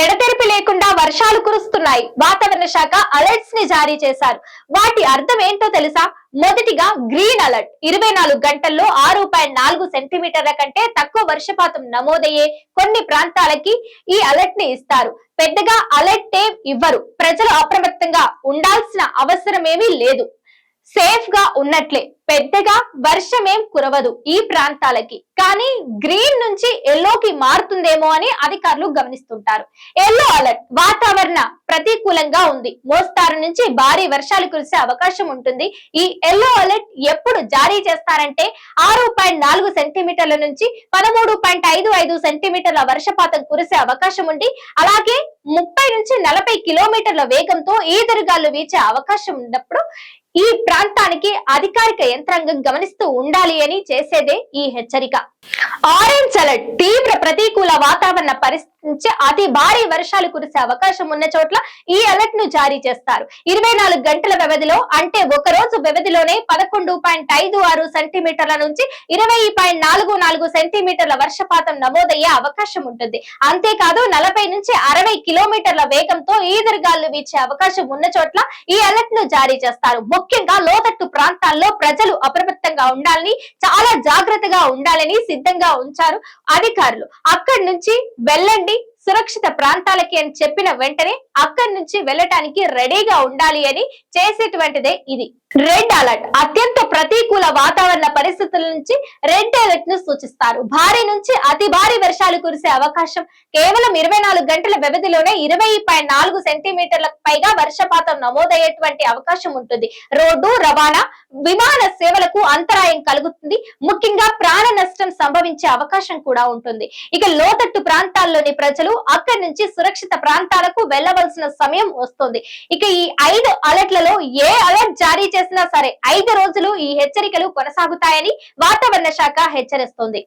ఎడతెరిపి లేకుండా వర్షాలు కురుస్తున్నాయి. వాతావరణ శాఖ అలర్ట్స్ని జారీ చేశారు. వాటి అర్థం ఏంటో తెలుసా? మొదటిగా గ్రీన్ అలర్ట్. ఇరవై నాలుగు గంటల్లో ఆరు పాయింట్ నాలుగు సెంటీమీటర్ల కంటే తక్కువ వర్షపాతం నమోదయ్యే కొన్ని ప్రాంతాలకి ఈ అలర్ట్ని ఇస్తారు. పెద్దగా అలర్ట్ ఏం ఇవ్వరు. ప్రజలు అప్రమత్తంగా ఉండాల్సిన అవసరమేమీ లేదు. సేఫ్గా ఉన్నట్లే. పెద్దగా వర్షమేం కురవదు ఈ ప్రాంతాలకి. కానీ గ్రీన్ నుంచి ఎల్లోకి మారుతుందేమో అని అధికారులు గమనిస్తుంటారు. ఎల్లో అలర్ట్ వాతావరణ ప్రతికూలంగా ఉంది. మోస్తారు నుంచి భారీ వర్షాలు కురిసే అవకాశం ఉంటుంది. ఈ ఎల్లో అలర్ట్ ఎప్పుడు జారీ చేస్తారంటే ఆరు పాయింట్ నాలుగు సెంటీమీటర్ల నుంచి పదమూడు పాయింట్ ఐదు ఐదు సెంటీమీటర్ల వర్షపాతం కురిసే అవకాశం ఉంది. అలాగే ముప్పై నుంచి నలభై కిలోమీటర్ల వేగంతో ఈదురుగాలు వీచే అవకాశం ఉన్నప్పుడు ఈ ప్రాంతానికి అధికారిక యంత్రాంగం గమనిస్తూ ఉండాలి అని చేసేదే ఈ హెచ్చరిక. ఆరెంజ్ అలర్ట్ తీవ్ర ప్రతికూల వాతావరణ పరిస్థితి నుంచి అతి భారీ వర్షాలు కురిసే అవకాశం ఉన్న చోట్ల ఈ అలర్ట్ను జారీ చేస్తారు. ఇరవై నాలుగు గంటల వ్యవధిలో అంటే ఒక రోజు వ్యవధిలోనే పదకొండు పాయింట్ ఐదు ఆరు సెంటీమీటర్ల నుంచి ఇరవై పాయింట్ నాలుగు నాలుగు సెంటీమీటర్ల వర్షపాతం నమోదయ్యే అవకాశం ఉంటుంది. అంతేకాదు నలభై నుంచి అరవై కిలోమీటర్ల వేగంతో ఈదురుగాలు వీచే అవకాశం ఉన్న చోట్ల ఈ అలర్ట్ను జారీ చేస్తారు. ముఖ్యంగా లోతట్టు ప్రాంతాల్లో ప్రజలు అప్రమత్తంగా ఉండాలని చాలా జాగ్రత్తగా ఉండాలని సిద్ధంగా ఉంచారు అధికారులు. అక్కడి నుంచి వెళ్ళండి సురక్షిత ప్రాంతాలకి అని చెప్పిన వెంటనే అక్కడి నుంచి వెళ్ళటానికి రెడీగా ఉండాలి అని చేసేటువంటిదే ఇది. రెడ్ అలర్ట్ అత్యంత ప్రతికూల వాతావరణ పరిస్థితుల నుంచి రెడ్ అలర్ట్ను సూచిస్తారు. భారీ నుంచి అతి భారీ వర్షాలు కురిసే అవకాశం కేవలం ఇరవై నాలుగు గంటల వ్యవధిలోనే ఇరవై పాయింట్ నాలుగు సెంటీమీటర్లకు పైగా వర్షపాతం నమోదయ్యేటువంటి అవకాశం ఉంటుంది. రోడ్డు రవాణా విమాన సేవలకు అంతరాయం కలుగుతుంది. ముఖ్యంగా ప్రాణ నష్టం సంభవించే అవకాశం కూడా ఉంటుంది. ఇక లోతట్టు ప్రాంతాల్లోని ప్రజలు అక్కడి నుంచి సురక్షిత ప్రాంతాలకు వెళ్ళవలసిన సమయం వస్తుంది. ఇక ఈ ఐదు అలర్ట్లలో ఏ అలర్ట్ జారీ చేసినా సరే ఐదు రోజులు ఈ హెచ్చరికలు కొనసాగుతాయని వాతావరణ శాఖ హెచ్చరిస్తోంది.